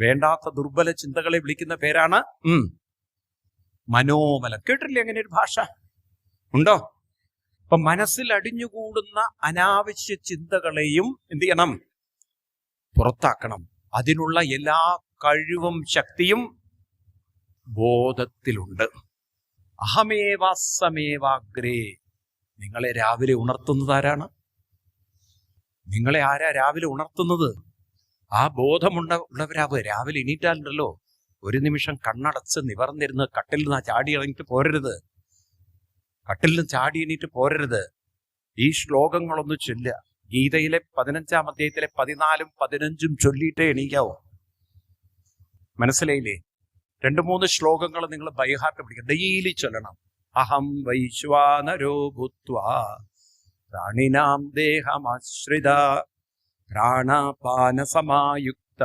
വേണ്ടാത്ത ദുർബല ചിന്തകളെ വിളിക്കുന്ന പേരാണ് ഉം, മനോമലം കേട്ടില്ലേ അങ്ങനെ ഒരു ഭാഷ? ഉണ്ടോ? അപ്പൊ മനസ്സിൽ അടിഞ്ഞുകൂടുന്ന അനാവശ്യ ചിന്തകളെയും എന്ത് ചെയ്യണം? പുറത്താക്കണം. അതിനുള്ള എല്ലാ കഴിവും ശക്തിയും ബോധത്തിലുണ്ട്. അഹമേവാസമേവാഗ്രേ. നിങ്ങളെ രാവിലെ ഉണർത്തുന്നത് ആരാണ് നിങ്ങളെ ആരാ രാവിലെ ഉണർത്തുന്നത്? ആ ബോധമുണ്ട ഉള്ളവരാവ്. രാവിലെ എണീറ്റാലുണ്ടല്ലോ. ഒരു നിമിഷം കണ്ണടച്ച് നിവർന്നിരുന്ന് കട്ടിൽ നിന്ന് ചാടി ഇറങ്ങിട്ട് പോരരുത്. കട്ടിൽ നിന്ന് ചാടി എണീറ്റ് പോരരുത്. ഈ ശ്ലോകങ്ങളൊന്നും ചൊല്ല. ഗീതയിലെ പതിനഞ്ചാം അധ്യായത്തിലെ പതിനാലും പതിനഞ്ചും ചൊല്ലിയിട്ടേ എണീക്കാവോ. മനസ്സിലായില്ലേ? രണ്ട് മൂന്ന് ശ്ലോകങ്ങൾ നിങ്ങൾ ബൈഹാർട്ട് പിടിക്കുക ഡെയിലി ചൊല്ലണം. അഹം വൈശ്വാനരോ ഭൂത്വ. ദേഹമാശ്രിത प्राणापानसमायुक्त